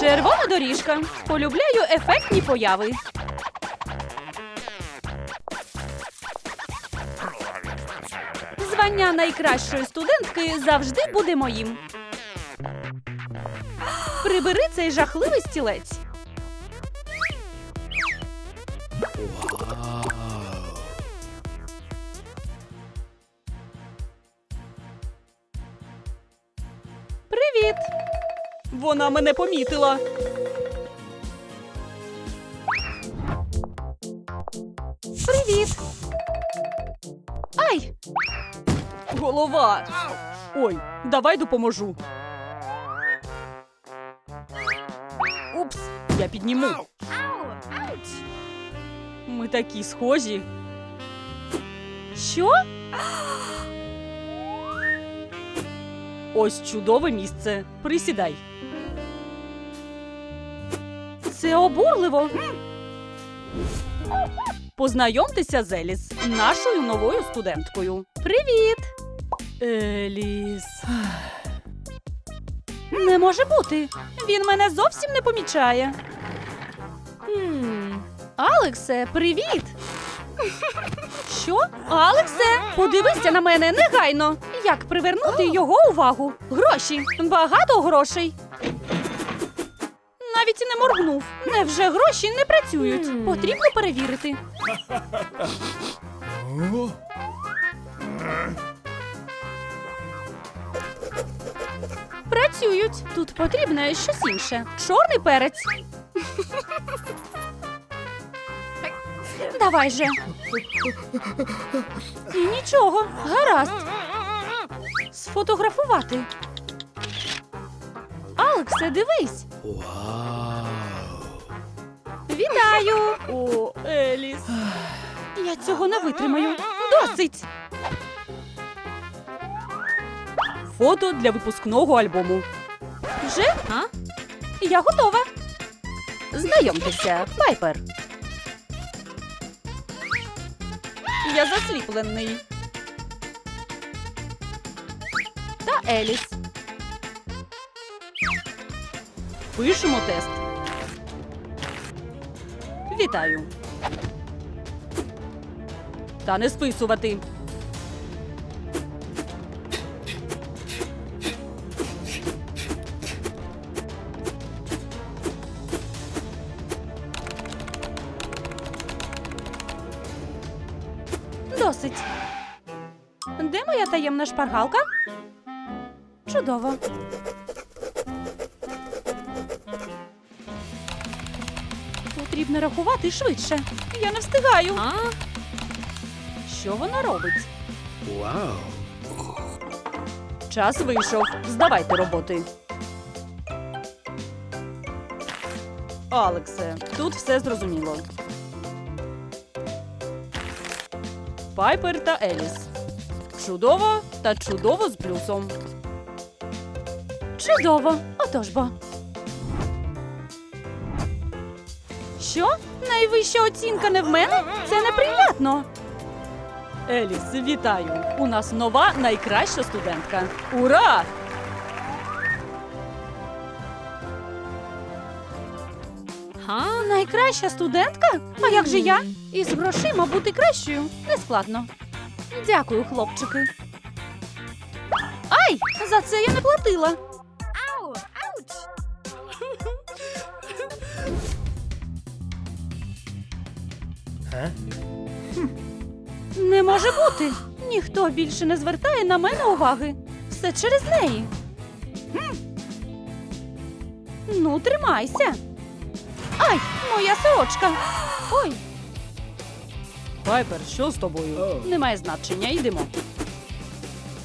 Червона доріжка. Полюбляю ефектні появи. Звання найкращої студентки завжди буде моїм. Прибери цей жахливий стілець. Вона мене помітила. Привіт! Ай! Голова! Ой, давай допоможу. Упс, я підніму. Ми такі схожі. Що? Ось чудове місце. Присідай. Це обурливо. Познайомтеся з Еліс, нашою новою студенткою. Привіт! Еліс. Не може бути. Він мене зовсім не помічає. Алексе, привіт! Що? Алексе, подивися на мене негайно. Як привернути його увагу? Гроші. Багато грошей. Навіть і не моргнув. Невже гроші не працюють? Потрібно перевірити. Працюють. Тут потрібне щось інше. Чорний перець. Давай же. І нічого, гаразд. Сфотографувати. Алексе, дивись. Вітаю! О, Еліс. Я цього не витримаю. Досить. Фото для випускного альбому. Вже? А? Я готова. Знайомтеся, Пайпер. Я засліплений. Та Еліс. Пишемо тест. Вітаю. Та не списувати. Досить. Де моя таємна шпаргалка? Чудово. Потрібно рахувати швидше. Я не встигаю. А? Що вона робить? Wow. Час вийшов. Здавайте роботи. Алексе, тут все зрозуміло. Пайпер та Еліс. Чудово та чудово з плюсом. Чудово, отож бо. Що? Найвища оцінка не в мене? Це неприємно. Еліс, вітаю! У нас нова найкраща студентка. Ура! Га? Найкраща студентка? А як же я? Із грошима бути кращою нескладно. Дякую, хлопчики. Ай! За це я не платила. Huh? Не може бути. Ніхто більше не звертає на мене уваги. Все через неї. М. Ну, тримайся. Ай, моя сорочка. Ой. Пайпер, що з тобою? Немає значення, йдемо.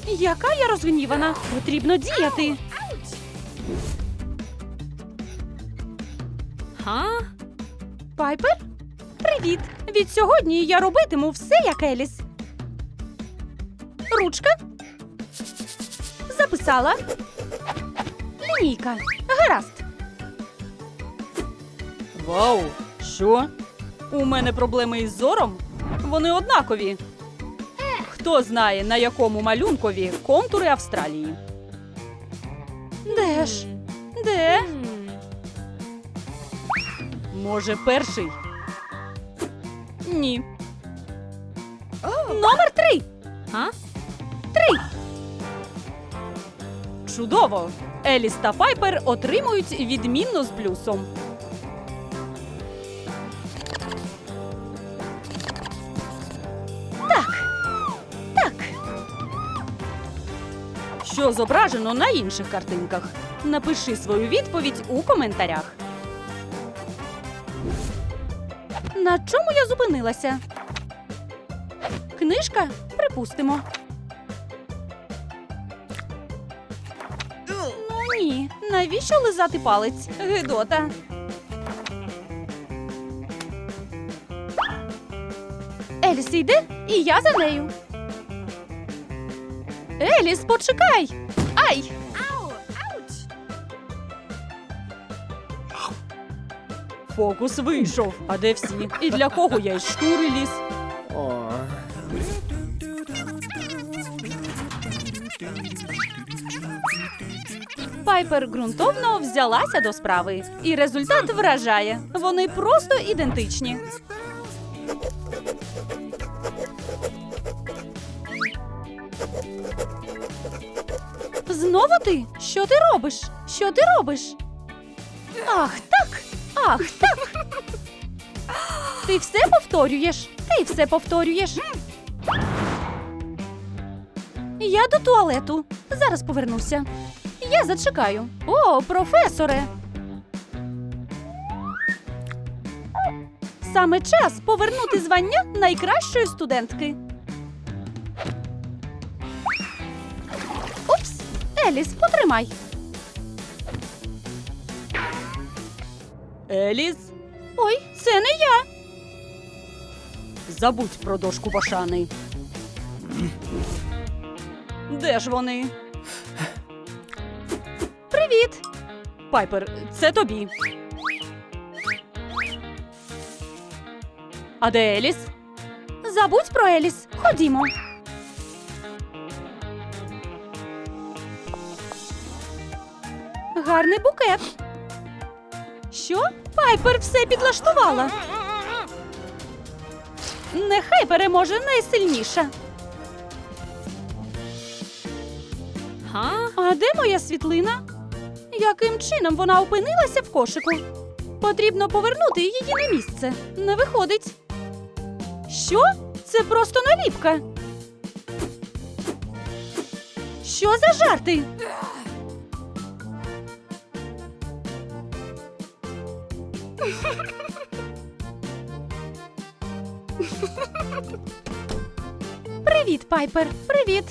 Яка я розгнівана? Потрібно діяти. Га? Пайпер? Привіт! Від сьогодні я робитиму все як Еліс. Ручка. Записала. Лінійка. Гаразд. Вау! Що? У мене проблеми із зором? Вони однакові. Хто знає, на якому малюнкові контури Австралії? Де ж? Де? Може, перший? Ні. Номер три. А? Три. Чудово! Еліс та Пайпер отримують відмінно з плюсом. Так. Так. Що зображено на інших картинках? Напиши свою відповідь у коментарях. На чому я зупинилася? Книжка? Припустимо. Ну ні. Навіщо лизати палець? Гидота. Еліс йде, і я за нею. Еліс, почекай! Ай! Фокус вийшов. А де всі? І для кого я із шкури ліз? Aw. Пайпер ґрунтовно взялася до справи, і результат вражає. Вони просто ідентичні. Знову ти? Що ти робиш? Що ти робиш? Ах! Ах, так! Ти все повторюєш? Ти все повторюєш. Я до туалету. Зараз повернуся. Я зачекаю. О, професоре. Саме час повернути звання найкращої студентки. Упс, Еліс, потримай. Еліс. Ой, це не я. Забудь про дошку пошани. Де ж вони? Привіт! Пайпер, це тобі. А де Еліс? Забудь про Еліс. Ходімо. Гарний букет. Що? Пайпер все підлаштувала. Нехай переможе найсильніша. А де моя світлина? Яким чином вона опинилася в кошику? Потрібно повернути її на місце. Не виходить. Що? Це просто наліпка. Що за жарти? Привіт, Пайпер. Привіт.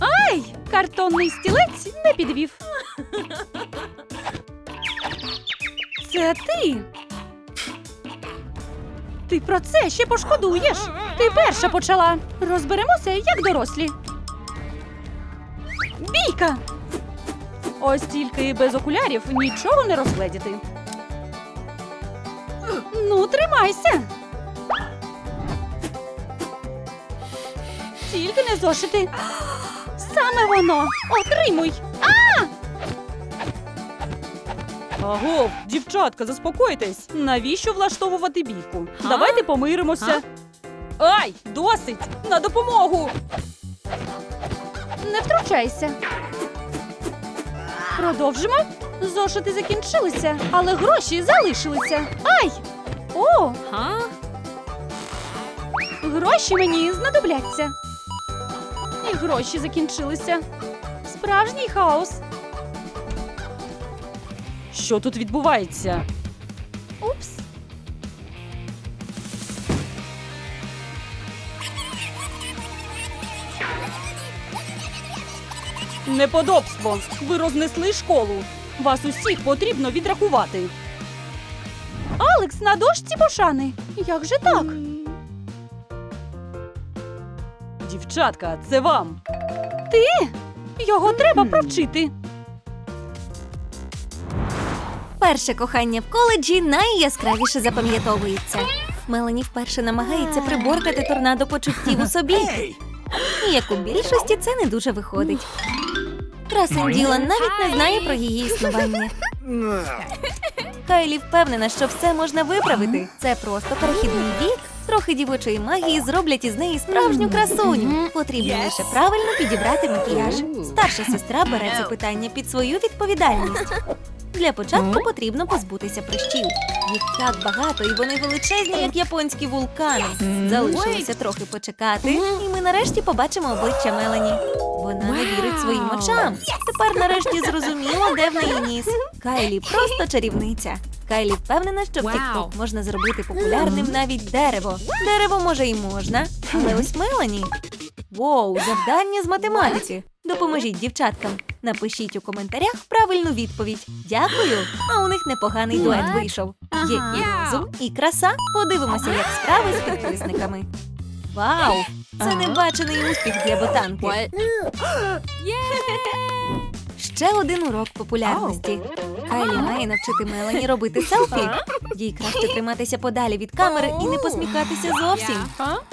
Ай! Картонний стілець не підвів. Це ти. Ти про це ще пошкодуєш. Ти перша почала. Розберемося, як дорослі. Бійка! Ось тільки без окулярів нічого не розгледіти. Ну, тримайся. Тільки не зошити. Саме воно. Отримуй. А! Агов, дівчатка, заспокойтесь. Навіщо влаштовувати бійку? А? Давайте помиримося. Ай, досить! На допомогу! Не втручайся. Продовжимо. Зошити закінчилися, але гроші залишилися. Ай! О, Га? Гроші мені знадобляться. І гроші закінчилися. Справжній хаос. Що тут відбувається? Неподобство. Ви рознесли школу. Вас усіх потрібно відрахувати. Алекс на дошці пошани. Як же так? Дівчатка, це вам. Ти? Його треба провчити. Перше кохання в коледжі найяскравіше запам'ятовується. Мелані вперше намагається приборкати торнадо почуттів у собі. І як у більшості це не дуже виходить. Красень Ділан навіть не знає про її існування. Кайлі впевнена, що все можна виправити. Це просто перехідний вік. Трохи дівочої магії зроблять із неї справжню красуню. Потрібно лише правильно підібрати макіяж. Старша сестра бере це питання під свою відповідальність. Для початку потрібно позбутися прищів. Їх так багато, і вони величезні, як японські вулкани. Залишилося трохи почекати, і ми нарешті побачимо обличчя Мелані. Вона не вірить своїм очам. Тепер нарешті зрозуміло, де в неї ніс. Кайлі просто чарівниця. Кайлі впевнена, що в. TikTok можна зробити популярним навіть дерево. Дерево може і можна, але ось Мелані. Воу, завдання з математики. Допоможіть дівчаткам. Напишіть у коментарях правильну відповідь. Дякую. А у них непоганий дует вийшов. Є і розум, і краса. Подивимося, як справи з підписниками. Вау! Це небачений успіх для ботанки. Ще один урок популярності. Кайлі має навчити Мелані робити селфі. Їй краще триматися подалі від камери і не посміхатися зовсім.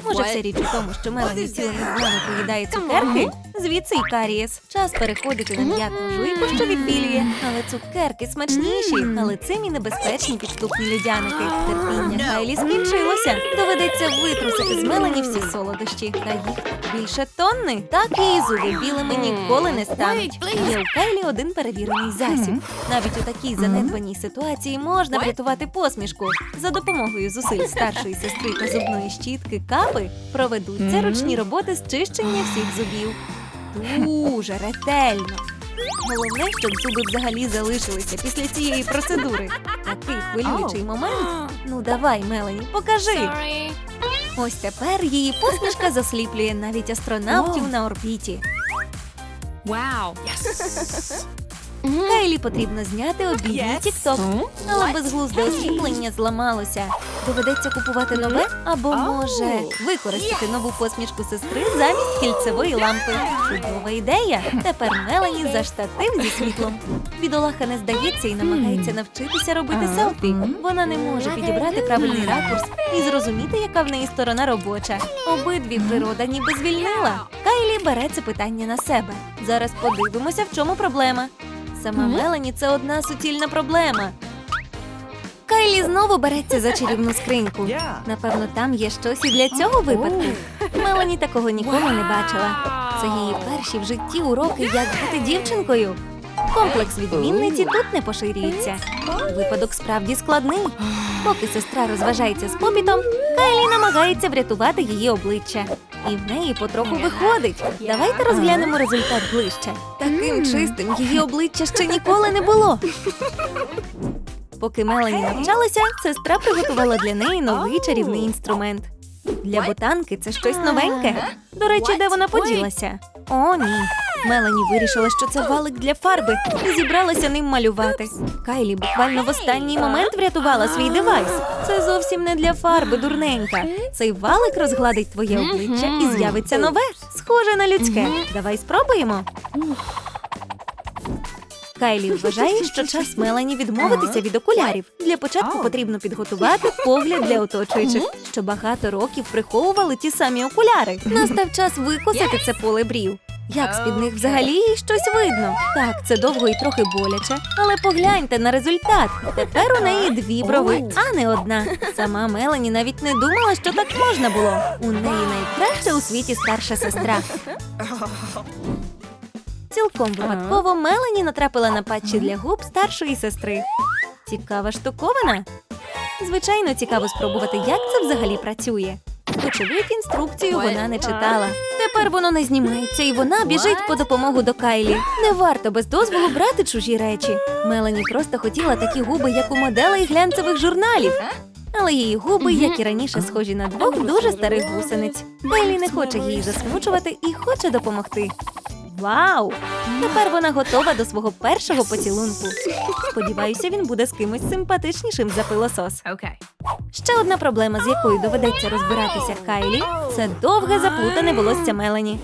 Може, все річ у тому, що Мелані цілими днями поїдає цукерки, звідси й карієс. Час переходити на м'ятну жуйку, що відбілює. Але цукерки смачніші, але цим і небезпечні підступні льодяники. Терпіння Кайлі скінчилося. Доведеться витрусити з Мелані всі солодощі. Та їх більше тонни. Так її зуби білими ніколи не стануть. Є у Кайлі один перевірений засіб. Навіть у такій занедбаній ситуації можна врятувати посмішку. За допомогою зусиль старшої сестри та зубної щітки капи проведуться ручні роботи з чищення всіх зубів. Дуже ретельно. Головне, щоб зуби взагалі залишилися після цієї процедури. Такий хвилюючий момент. Ну давай, Мелані, покажи. Ось тепер її посмішка засліплює навіть астронавтів на орбіті. Wow. Кайлі потрібно зняти обідній тікток, але безглузде освітлення зламалося. Доведеться купувати нове або може використати нову посмішку сестри замість кільцевої лампи. Чудова ідея. Тепер Мелані за штатив зі світлом. Бідолаха не здається і намагається навчитися робити селфі. Вона не може підібрати правильний ракурс і зрозуміти, яка в неї сторона робоча. Обидві природа ніби звільнила. Кайлі бере це питання на себе. Зараз подивимося, в чому проблема. Сама Мелані це одна суцільна проблема. Кайлі знову береться за чарівну скриньку. Напевно, там є щось і для цього випадку. Мелані такого ніколи не бачила. Це її перші в житті уроки, як бути дівчинкою. Комплекс відмінниці тут не поширюється. Випадок справді складний. Поки сестра розважається з попітом, Кайлі намагається врятувати її обличчя. І в неї потроху виходить. Давайте розглянемо результат ближче. Таким чистим її обличчя ще ніколи не було. Поки Мелані навчалася, сестра приготувала для неї новий чарівний інструмент. Для ботанки це щось новеньке. До речі, де вона поділася? О, ні. Мелані вирішила, що це валик для фарби, і зібралася ним малювати. Кайлі буквально в останній момент врятувала свій девайс. Це зовсім не для фарби, дурненька. Цей валик розгладить твоє обличчя і з'явиться нове, схоже на людське. Давай спробуємо. Кайлі вважає, що час Мелані відмовитися від окулярів. Для початку потрібно підготувати погляд для оточуючих, що багато років приховували ті самі окуляри. Настав час викосити це поле брів. Як з-під них взагалі їй щось видно? Так, це довго і трохи боляче, але погляньте на результат. Тепер у неї дві брови, а не одна. Сама Мелані навіть не думала, що так можна було. У неї найкраща у світі старша сестра. Цілком випадково Мелані натрапила на патчі для губ старшої сестри. Цікава штуковина. Звичайно, цікаво спробувати, як це взагалі працює. Вочевидь, інструкцію вона не читала. Тепер воно не знімається, і вона біжить по допомогу до Кайлі. Не варто без дозволу брати чужі речі. Мелані просто хотіла такі губи, як у моделей глянцевих журналів. Але її губи, як і раніше, схожі на двох дуже старих гусениць. Мелі не хоче її засмучувати і хоче допомогти. Вау! Тепер вона готова до свого першого поцілунку. Сподіваюся, він буде з кимось симпатичнішим за пилосос. Okay. Ще одна проблема, з якою доведеться розбиратися Кайлі, це довге заплутане волосся Мелані.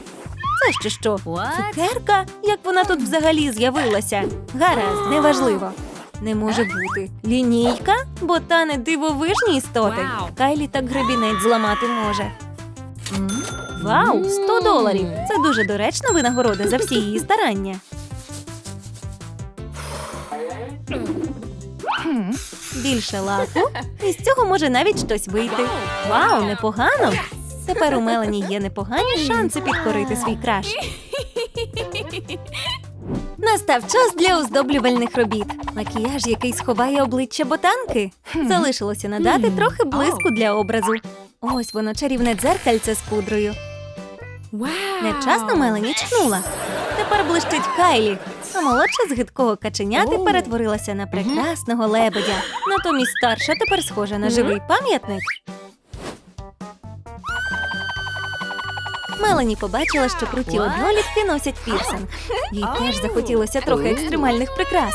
Це ще що? Цукерка? Як вона тут взагалі з'явилася? Гаразд, неважливо. Не може бути. Лінійка? Бо та не дивовижні істоти. Кайлі так гребінець зламати може. Вау, 100 доларів! Це дуже доречна винагорода за всі її старання. Більше лаку. І з цього може навіть щось вийти. Вау, непогано! Тепер у Мелані є непогані шанси підкорити свій краш. Настав час для оздоблювальних робіт. Макіяж, який сховає обличчя ботанки. Залишилося надати трохи блиску для образу. Ось воно чарівне дзеркальце з пудрою. Невчасно Мелані чхнула. Тепер блищить Кайлі, а молодша з гидкого каченяти перетворилася на прекрасного лебедя. Натомість старша тепер схожа на живий пам'ятник. Мелані побачила, що круті однолітки носять пірсинг. Їй теж захотілося трохи екстремальних прикрас.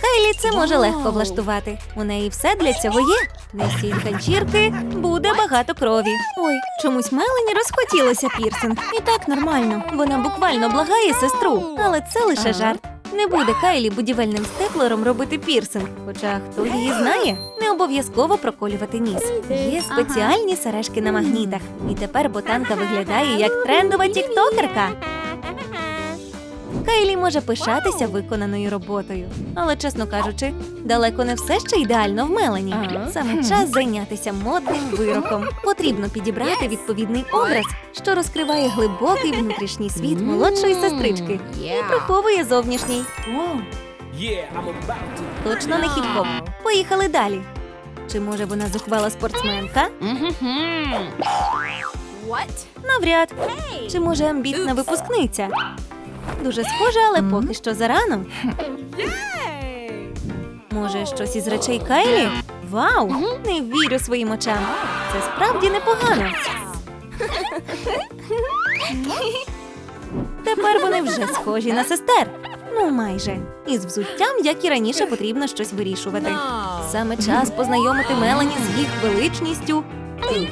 Кайлі це може легко влаштувати. У неї все для цього є. Несіть ганчірки, буде багато крові. Ой, чомусь Мелані розхотілося пірсинг. І так нормально. Вона буквально благає сестру. Але це лише жарт. Не буде Кайлі будівельним степлером робити пірсинг. Хоча хто її знає, не обов'язково проколювати ніс. Є спеціальні сережки на магнітах. І тепер ботанка виглядає як трендова тіктокерка. Кайлі може пишатися виконаною роботою. Але, чесно кажучи, далеко не все ще ідеально в Мелані. Саме час зайнятися модним вироком. Потрібно підібрати відповідний образ, що розкриває глибокий внутрішній світ молодшої сестрички і приховує зовнішній. Точно не хіп-хоп. Поїхали далі. Чи може вона зухвала спортсменка? What? Навряд. Чи може амбітна випускниця? Дуже схоже, але поки що зарано. Може, щось із речей Кайлі? Вау! Не вірю своїм очам. Це справді непогано. Тепер вони вже схожі на сестер. Ну, майже. Із взуттям, як і раніше, потрібно щось вирішувати. Саме час познайомити Мелані з їх величністю і.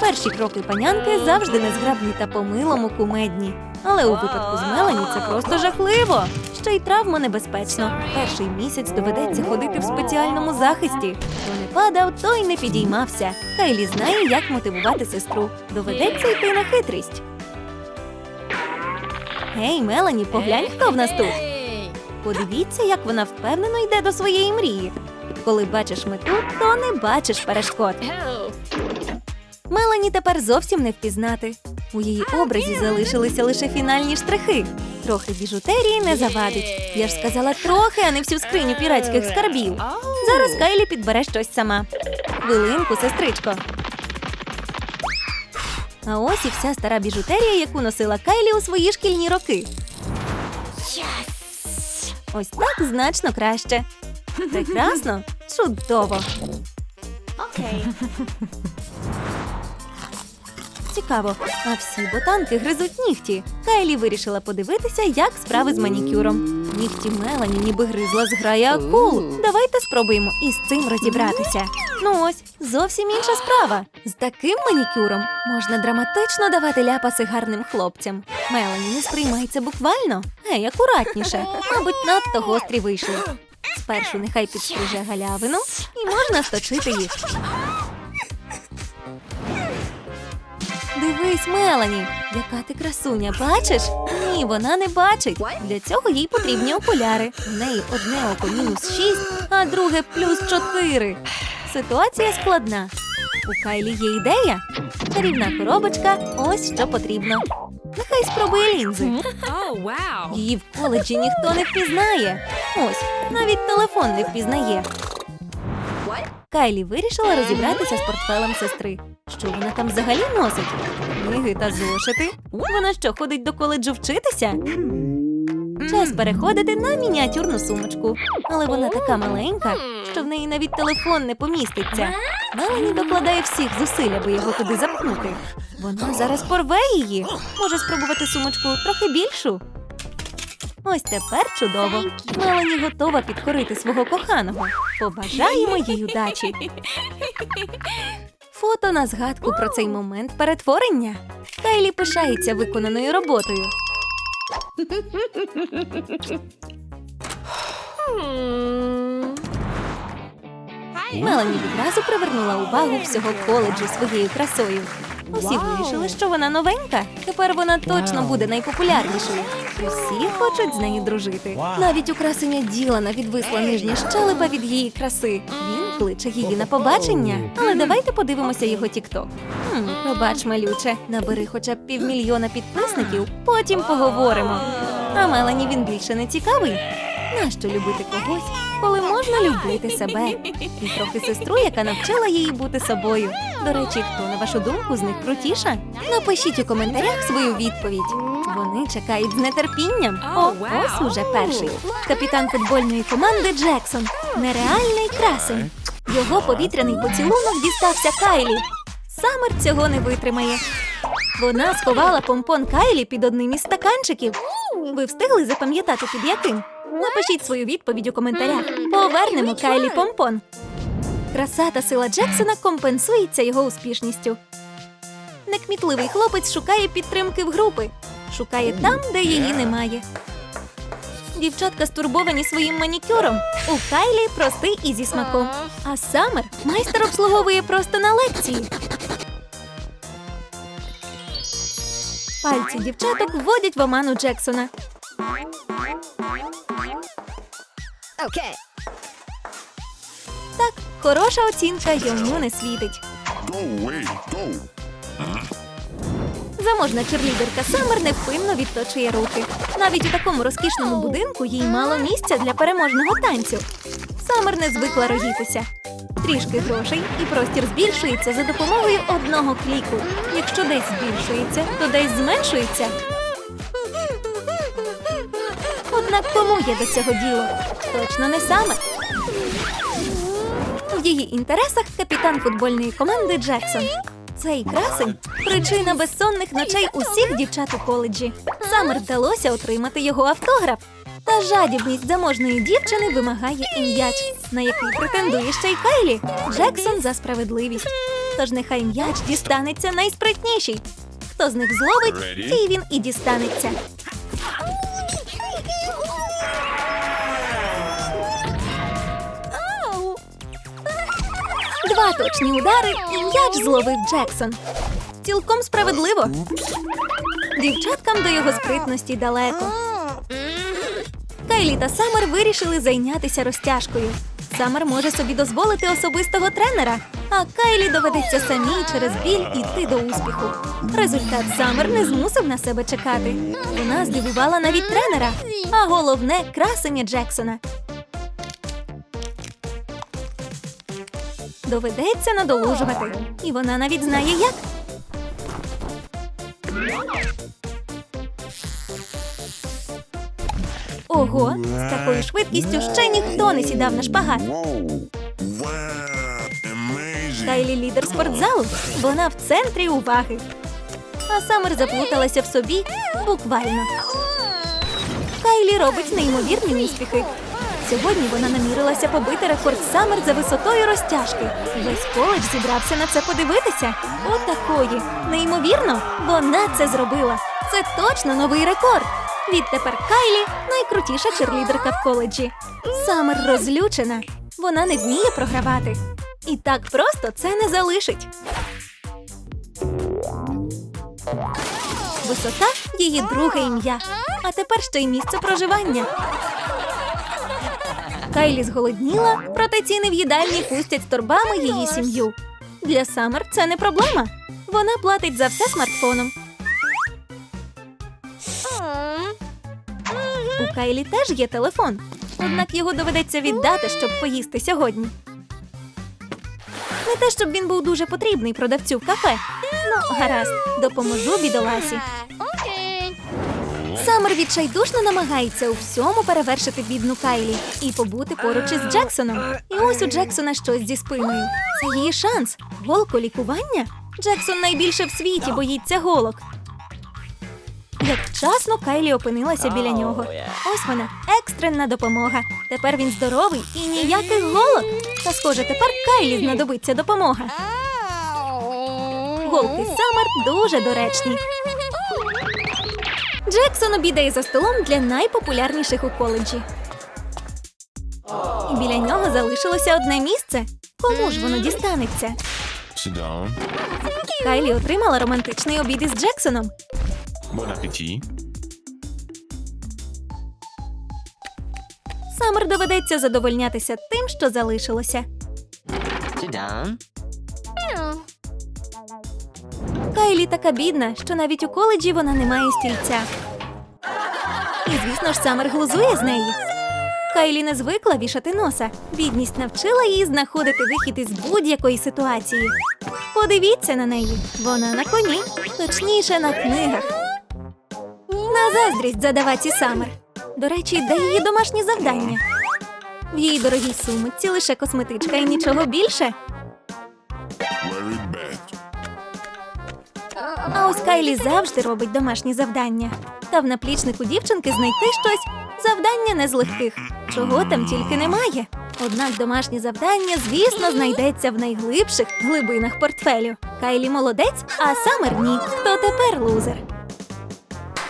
Перші кроки панянки завжди незграбні та по-милому кумедні. Але у випадку з Мелані це просто жахливо. Ще й травма небезпечно. Перший місяць доведеться ходити в спеціальному захисті. Хто не падав, той не підіймався. Кайлі знає, як мотивувати сестру. Доведеться йти на хитрість. Гей, Мелані, поглянь, хто в нас тут. Подивіться, як вона впевнено йде до своєї мрії. Коли бачиш мету, то не бачиш перешкод. Мелані тепер зовсім не впізнати. У її образі залишилися лише фінальні штрихи. Трохи біжутерії не завадить. Я ж сказала трохи, а не всю скриню піратських скарбів. Зараз Кайлі підбере щось сама. Хвилинку, сестричко. А ось і вся стара біжутерія, яку носила Кайлі у свої шкільні роки. Ось так значно краще. Прекрасно, чудово. Цікаво, а всі ботанки гризуть нігті. Кайлі вирішила подивитися, як справи з манікюром. Нігті Мелані ніби гризла зграя акул. Давайте спробуємо із цим розібратися. Ну ось, зовсім інша справа. З таким манікюром можна драматично давати ляпаси гарним хлопцям. Мелані не сприймається буквально. Ей, акуратніше. Мабуть, надто гострі вийшли. Спершу нехай підстриже галявину і можна сточити їх. Дивись, Мелані, яка ти красуня, бачиш? Ні, вона не бачить. Для цього їй потрібні окуляри. В неї одне око мінус 6, а друге плюс 4. Ситуація складна. У Кайлі є ідея. Чарівна коробочка, ось що потрібно. Нехай спробує лінзи. Oh. Її в коледжі ніхто не впізнає. Ось, навіть телефон не впізнає. Кайлі вирішила розібратися з портфелем сестри. Що вона там взагалі носить? Книги та зошити? Вона що, ходить до коледжу вчитися? Час переходити на мініатюрну сумочку. Але вона така маленька, що в неї навіть телефон не поміститься. Мелані докладає всіх зусиль, аби його туди запхнути. Вона зараз порве її. Може спробувати сумочку трохи більшу. Ось тепер чудово. Мелані готова підкорити свого коханого. Побажаємо їй удачі. Фото на згадку про цей момент перетворення. Кайлі пишається виконаною роботою. Мелані відразу привернула увагу всього коледжу своєю красою. Усі вирішили, що вона новенька. Тепер вона точно буде найпопулярнішою. Усі хочуть з нею дружити. Навіть у красення Ділана відвисла нижня щелепа від її краси. Він кличе її на побачення. Але давайте подивимося його тікток. Хм, пробач, малюче, набери хоча б півмільйона підписників, потім поговоримо. А Мелані він більше не цікавий. Нащо любити когось, коли можна любити себе? І трохи сестру, яка навчила її бути собою. До речі, хто на вашу думку з них крутіша? Напишіть у коментарях свою відповідь. Вони чекають з нетерпінням. О, ось уже перший. Капітан футбольної команди Джексон. Нереальний красень. Його повітряний поцілунок дістався Кайлі. Самер цього не витримає. Вона сховала помпон Кайлі під одним із стаканчиків. Ви встигли запам'ятати під яким? Напишіть свою відповідь у коментарях. Повернемо Кайлі помпон. Краса та сила Джексона компенсується його успішністю. Некмітливий хлопець шукає підтримки в групи. Шукає там, де її немає. Дівчатка стурбовані своїм манікюром. У Кайлі простий і зі смаком. А Самер майстер обслуговує просто на лекції. Пальці дівчаток вводять в оману Джексона. Так, хороша оцінка йому не світить. Go away, go. Заможна черлідерка Самер невпинно відточує руки. Навіть у такому розкішному будинку їй мало місця для переможного танцю. Самер не звикла роїтися. Трішки грошей і простір збільшується за допомогою одного кліку. Якщо десь збільшується, то десь зменшується. Однак кому є до цього діло? Точно не Самер. В її інтересах капітан футбольної команди Джексон. Цей красень причина безсонних ночей усіх дівчат у коледжі. Самер вдалося отримати його автограф. Та жадібність заможної дівчини вимагає і м'яч, на який претендує ще й Кайлі. Джексон за справедливість. Тож нехай м'яч дістанеться найспритніший. Хто з них зловить, тій він і дістанеться. Два точні удари і м'яч зловив Джексон. Цілком справедливо. Дівчаткам до його спритності далеко. Кайлі та Самер вирішили зайнятися розтяжкою. Самер може собі дозволити особистого тренера, а Кайлі доведеться самій через біль іти до успіху. Результат Самер не змусив на себе чекати. Вона здивувала навіть тренера, а головне красення Джексона. Доведеться надолужувати. І вона навіть знає як. Ого, з такою швидкістю ще ніхто не сідав на шпагат. Кайлі лідер спортзалу. Вона в центрі уваги. А Самер заплуталася в собі буквально. Кайлі робить неймовірні успіхи. Сьогодні вона намірилася побити рекорд Самер за висотою розтяжки. Весь коледж зібрався на це подивитися. Отакої. Неймовірно, вона це зробила. Це точно новий рекорд. Відтепер Кайлі найкрутіша черлідерка в коледжі. Самер розлючена. Вона не вміє програвати. І так просто це не залишить. Висота її друге ім'я, а тепер ще й місце проживання. Кайлі зголодніла, проте ціни в їдальні пустять торбами її сім'ю. Для Самер це не проблема. Вона платить за все смартфоном. Кайлі теж є телефон, однак його доведеться віддати, щоб поїсти сьогодні. Не те, щоб він був дуже потрібний продавцю в кафе. Ну, гаразд, допоможу бідоласі. Самер відчайдушно намагається у всьому перевершити бідну Кайлі і побути поруч із Джексоном. І ось у Джексона щось зі спиною. Це її шанс. Голко лікування? Джексон найбільше в світі боїться голок. Як вчасно Кайлі опинилася біля нього. Ось вона, екстрена допомога. Тепер він здоровий і ніяких голок. Та схоже, тепер Кайлі знадобиться допомога. Голки Самер дуже доречні. Джексон обідає за столом для найпопулярніших у коледжі. І біля нього залишилося одне місце. Кому ж воно дістанеться? Кайлі отримала романтичний обід із Джексоном. Bon appétit. Самер доведеться задовольнятися тим, що залишилося. Кайлі така бідна, що навіть у коледжі вона не має стільця. І звісно ж, Самер глузує з неї. Кайлі не звикла вішати носа. Бідність навчила її знаходити вихід із будь-якої ситуації. Подивіться на неї. Вона на коні, точніше на книгах. Заздрість задаваці Самер. До речі, де її домашні завдання? В її дорогій сумочці лише косметичка і нічого більше. А ось Кайлі завжди робить домашні завдання. Та в наплічнику дівчинки знайти щось завдання не з легких, чого там тільки немає. Однак домашнє завдання, звісно, знайдеться в найглибших глибинах портфелю. Кайлі молодець, а Самер ні. Хто тепер лузер?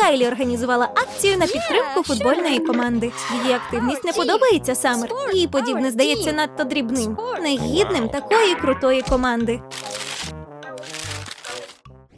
Кайлі організувала акцію на підтримку футбольної команди. Її активність не подобається Самер. Їй подібне здається надто дрібним, негідним такої крутої команди.